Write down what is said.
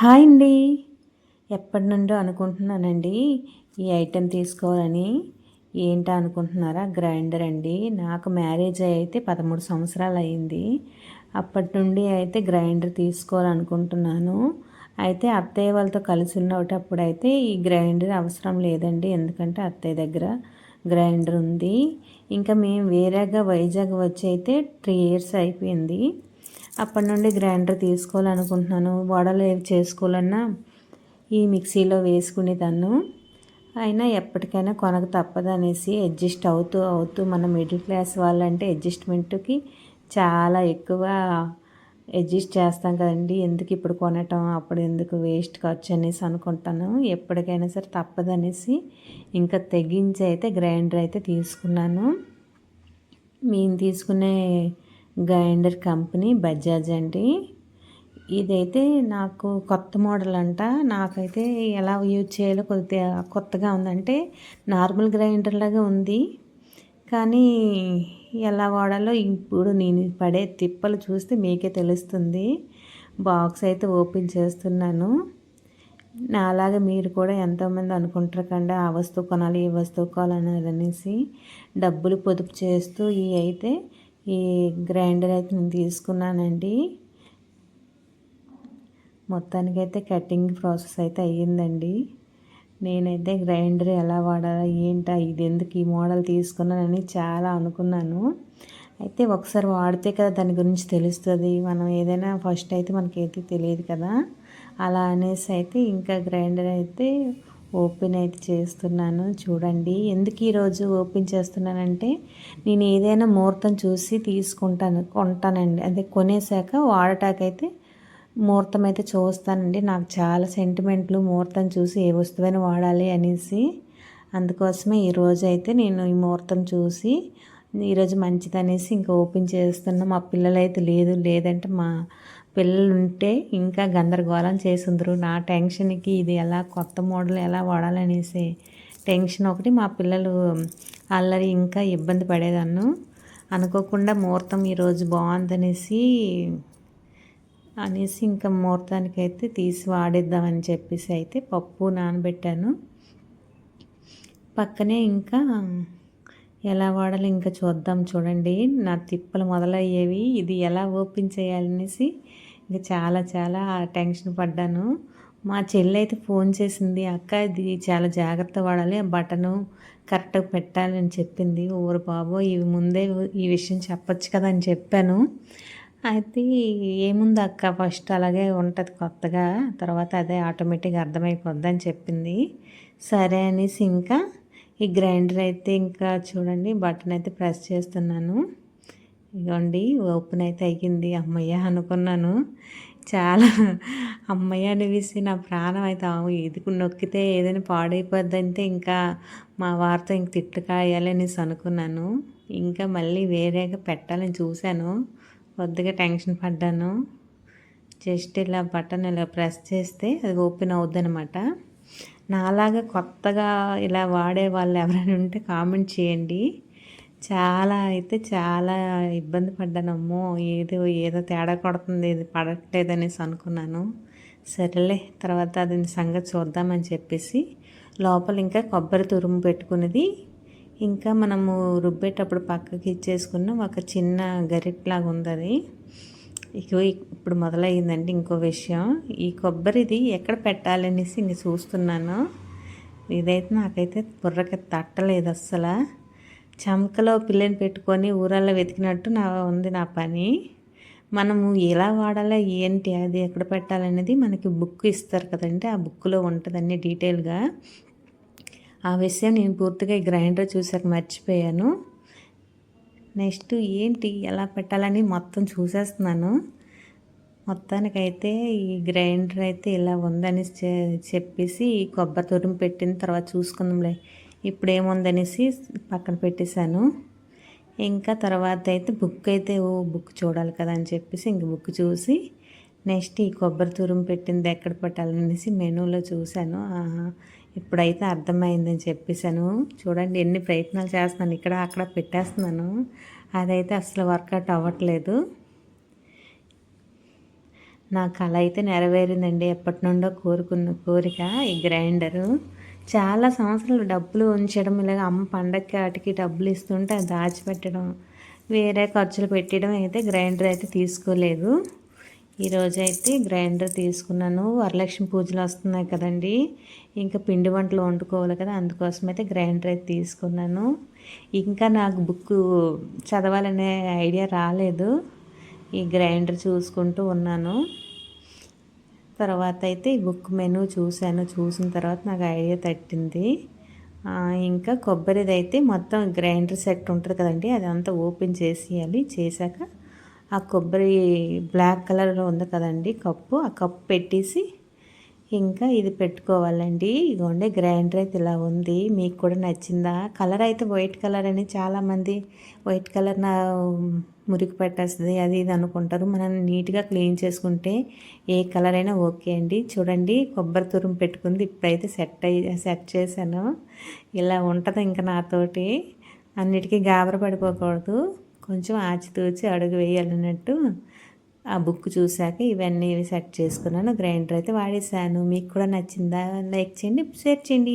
Hi అండి. ఎప్పటి నుండో అనుకుంటున్నానండి ఈ ఐటెం తీసుకోవాలని. ఏంటా అనుకుంటున్నారా? గ్రైండర్ అండి. నాకు మ్యారేజ్ అయితే పదమూడు సంవత్సరాలు అయింది. అప్పటి నుండి అయితే గ్రైండర్ తీసుకోవాలనుకుంటున్నాను. అయితే అత్తయ్య వాళ్ళతో కలిసి ఉన్నప్పుడు అయితే ఈ గ్రైండర్ అవసరం లేదండి. ఎందుకంటే అత్తయ్య దగ్గర గ్రైండర్ ఉంది. ఇంకా మేము వేరేగా వైజాగ్ వచ్చి అయితే త్రీ ఇయర్స్ అయిపోయింది. అప్పటి నుండి గ్రైండర్ తీసుకోవాలనుకుంటున్నాను. వడలు ఏవి చేసుకోవాలన్నా ఈ మిక్సీలో వేసుకునేదాన్ని అయినా ఎప్పటికైనా కొనక తప్పదు అనేసి అడ్జస్ట్ అవుతూ అవుతూ మన మిడిల్ క్లాస్ వాళ్ళంటే అడ్జస్ట్మెంట్కి చాలా ఎక్కువ అడ్జస్ట్ చేస్తాం కదండి. ఎందుకు ఇప్పుడు కొనటం అప్పుడు ఎందుకు వేస్ట్ ఖర్చు అనేసి అనుకుంటాను. ఎప్పటికైనా సరే తప్పదు అనేసి ఇంకా తెగించి అయితే గ్రైండర్ అయితే తీసుకున్నాను. మేము తీసుకునే గ్రైండర్ కంపెనీ బజాజ్ అండి. ఇదైతే నాకు కొత్త మోడల్ అంట. నాకైతే ఎలా యూజ్ చేయాలో కొద్దిగా కొత్తగా ఉందంటే నార్మల్ గ్రైండర్ లాగా ఉంది. కానీ ఎలా వాడాలో ఇప్పుడు నేను పడే తిప్పలు చూస్తే మీకే తెలుస్తుంది. బాక్స్ అయితే ఓపెన్ చేస్తున్నాను. నాలాగా మీరు కూడా ఎంతోమంది అనుకుంటారు కండి ఆ వస్తువు కొనాలి ఈ వస్తువు కొనాలి అనేసి డబ్బులు పొదుపు చేస్తూ ఈ అయితే ఈ గ్రైండర్ అయితే నేను తీసుకున్నానండి. మొత్తానికైతే కటింగ్ ప్రాసెస్ అయితే అయ్యిందండి. నేనైతే గ్రైండర్ ఎలా వాడాలా ఏంటా ఇది ఎందుకు ఈ మోడల్ తీసుకున్నానని చాలా అనుకున్నాను. అయితే ఒకసారి వాడితే కదా దాని గురించి తెలుస్తుంది. మనం ఏదైనా ఫస్ట్ అయితే మనకైతే తెలియదు కదా. అలా అనేసి అయితే ఇంకా గ్రైండర్ అయితే ఓపెన్ అయితే చేస్తున్నాను. చూడండి. ఎందుకు ఈరోజు ఓపెన్ చేస్తున్నానంటే నేను ఏదైనా ముహూర్తం చూసి తీసుకుంటాను కొంటానండి. అదే కొనేసాక వాడటాకైతే ముహూర్తం అయితే చూస్తానండి. నాకు చాలా సెంటిమెంట్లు ముహూర్తం చూసి ఏ వస్తువైనా వాడాలి అనేసి. అందుకోసమే ఈరోజు అయితే నేను ఈ ముహూర్తం చూసి ఈరోజు మంచిదనేసి ఇంకా ఓపెన్ చేస్తున్నా. మా పిల్లలైతే లేదు లేదంటే మా పిల్లలు ఉంటే ఇంకా గందరగోళం చేసిందరు. నా టెన్షన్కి ఇది ఎలా కొత్త మోడల్ ఎలా వాడాలనేసి టెన్షన్ ఒకటి మా పిల్లలు అల్లరి ఇంకా ఇబ్బంది పడేదాన్ని. అనుకోకుండా ముహూర్తం ఈరోజు బాగుందనేసి అనేసి ఇంకా ముహూర్తానికైతే తీసి వాడిద్దామని చెప్పేసి అయితే పప్పు నానబెట్టాను. పక్కనే ఇంకా ఎలా వాడాలి ఇంకా చూద్దాం చూడండి. నా తిప్పలు మొదలయ్యేవి. ఇది ఎలా ఓపెన్ చేయాలనేసి ఇంకా చాలా చాలా టెన్షన్ పడ్డాను. మా చెల్లి అయితే ఫోన్ చేసింది అక్క ఇది చాలా జాగ్రత్త వాడాలి ఆ బటను కరెక్ట్గా పెట్టాలని చెప్పింది. ఊరు బాబో ఇవి ముందే ఈ విషయం చెప్పొచ్చు కదా అని చెప్పాను. అయితే ఏముంది అక్క ఫస్ట్ అలాగే ఉంటుంది కొత్తగా తర్వాత అదే ఆటోమేటిక్గా అర్థమైపోద్ది అని చెప్పింది. సరే అనేసి ఇంకా ఈ గ్రైండర్ అయితే ఇంకా చూడండి బటన్ అయితే ప్రెస్ చేస్తున్నాను. ఇగోండి ఓపెన్ అయితే అయ్యింది అమ్మయ్య అనుకున్నాను. చాలా అమ్మయ్య అనిపిస్తే నా ప్రాణం అయితే ఇది నొక్కితే ఏదైనా పాడైపోద్దంటే ఇంకా మా వారితో ఇంక తిట్లు కాయాలి అనేసి అనుకున్నాను. ఇంకా మళ్ళీ వేరేగా పెట్టాలని చూశాను. కొద్దిగా టెన్షన్ పడ్డాను. జస్ట్ ఇలా బటన్ ఇలా ప్రెస్ చేస్తే అది ఓపెన్ అవుద్ది అనమాట నాలాగా కొత్తగా ఇలా వాడే వాళ్ళు ఎవరైనా ఉంటే కామెంట్ చేయండి. చాలా అయితే చాలా ఇబ్బంది పడ్డానమ్మో ఏదో ఏదో తేడా కొడుతుంది ఇది పడట్లేదు అనేసి అనుకున్నాను. సరేలే తర్వాత అది సంగతి చూద్దామని చెప్పేసి లోపల ఇంకా కొబ్బరి తురుము పెట్టుకున్నది. ఇంకా మనము రుబ్బేటప్పుడు పక్కకి ఇచ్చేసుకున్న ఒక చిన్న గరిట్లాగా ఉంది అది. ఇక ఇప్పుడు మొదలయ్యిందండి ఇంకో విషయం. ఈ కొబ్బరిది ఎక్కడ పెట్టాలనేసి ఇంక చూస్తున్నాను. ఇదైతే నాకైతే బుర్రకి తట్టలేదు అస్సలు. చమకలో పిల్లని పెట్టుకొని ఊరల్లో వెతికినట్టు నా ఉంది నా పని. మనము ఎలా వాడాలా ఏంటి అది ఎక్కడ పెట్టాలనేది మనకి బుక్ ఇస్తారు కదండి. ఆ బుక్లో ఉంటుందండి డీటెయిల్గా. ఆ విషయం నేను పూర్తిగా గ్రైండర్ చూసాక మర్చిపోయాను. నెక్స్ట్ ఏంటి ఎలా పెట్టాలని మొత్తం చూసేస్తున్నాను. మొత్తానికైతే ఈ గ్రైండర్ అయితే ఇలా ఉందని చెప్పేసి ఈ కొబ్బరి తురుము పెట్టిన తర్వాత చూసుకుందాంలే. ఇప్పుడు ఏముందనేసి పక్కన పెట్టేశాను. ఇంకా తర్వాత అయితే బుక్ అయితే ఓ బుక్ చూడాలి కదా అని చెప్పేసి ఇంక బుక్ చూసి నెక్స్ట్ ఈ కొబ్బరి తురుము పెట్టింది ఎక్కడ పెట్టాలనేసి మెనూలో చూశాను. ఇప్పుడైతే అర్థమైందని చెప్పేశాను. చూడండి ఎన్ని ప్రయత్నాలు చేస్తున్నాను. ఇక్కడ అక్కడ పెట్టేస్తున్నాను. అదైతే అసలు వర్కౌట్ అవ్వట్లేదు. నా కళ అయితే నెరవేరిందండి. ఎప్పటి నుండో కోరుకున్న కోరిక ఈ గ్రైండరు. చాలా సంవత్సరాలు డబ్బులు ఉంచడం ఇలాగ అమ్మ పండగకి వాటికి డబ్బులు ఇస్తుంటే అది దాచిపెట్టడం వేరే ఖర్చులు పెట్టడం అయితే గ్రైండర్ అయితే తీసుకోలేదు. ఈరోజు అయితే గ్రైండర్ తీసుకున్నాను. వరలక్ష్మి పూజలు వస్తున్నాయి కదండి. ఇంకా పిండి వంటలు వండుకోవాలి కదా అందుకోసం అయితే గ్రైండర్ అయితే తీసుకున్నాను. ఇంకా నాకు బుక్ చదవాలనే ఐడియా రాలేదు. ఈ గ్రైండర్ చూసుకుంటూ ఉన్నాను. తర్వాత అయితే ఈ బుక్ మెనూ చూశాను. చూసిన తర్వాత నాకు ఐడియా తట్టింది. ఇంకా కొబ్బరిది అయితే మొత్తం గ్రైండర్ సెట్ ఉంటుంది కదండి అదంతా ఓపెన్ చేసేయాలి. చేశాక ఆ కొబ్బరి బ్లాక్ కలర్లో ఉంది కదండి కప్పు. ఆ కప్పు పెట్టేసి ఇంకా ఇది పెట్టుకోవాలండి. ఇదిగోండి గ్రైండర్ అయితే ఇలా ఉంది. మీకు కూడా నచ్చిందా? కలర్ అయితే వైట్ కలర్ అని చాలామంది వైట్ కలర్ నా మురికి పెట్టేస్తుంది అది ఇది అనుకుంటారు. మనం నీట్గా క్లీన్ చేసుకుంటే ఏ కలర్ అయినా ఓకే అండి. చూడండి కొబ్బరి తురుము పెట్టుకుంది. ఇప్పుడైతే సెట్ అయ్యి సెట్ చేశాను. ఇలా ఉంటుంది ఇంకా నాతోటి. అన్నిటికీ గాబర పడిపోకూడదు. కొంచెం ఆచితూచి అడుగు వేయాలన్నట్టు ఆ బుక్ చూశాక ఇవన్నీ సెట్ చేసుకున్నాను. గ్రైండర్ అయితే వాడేసాను మీకు కూడా నచ్చిందా? లైక్ చేయండి షేర్ చేయండి.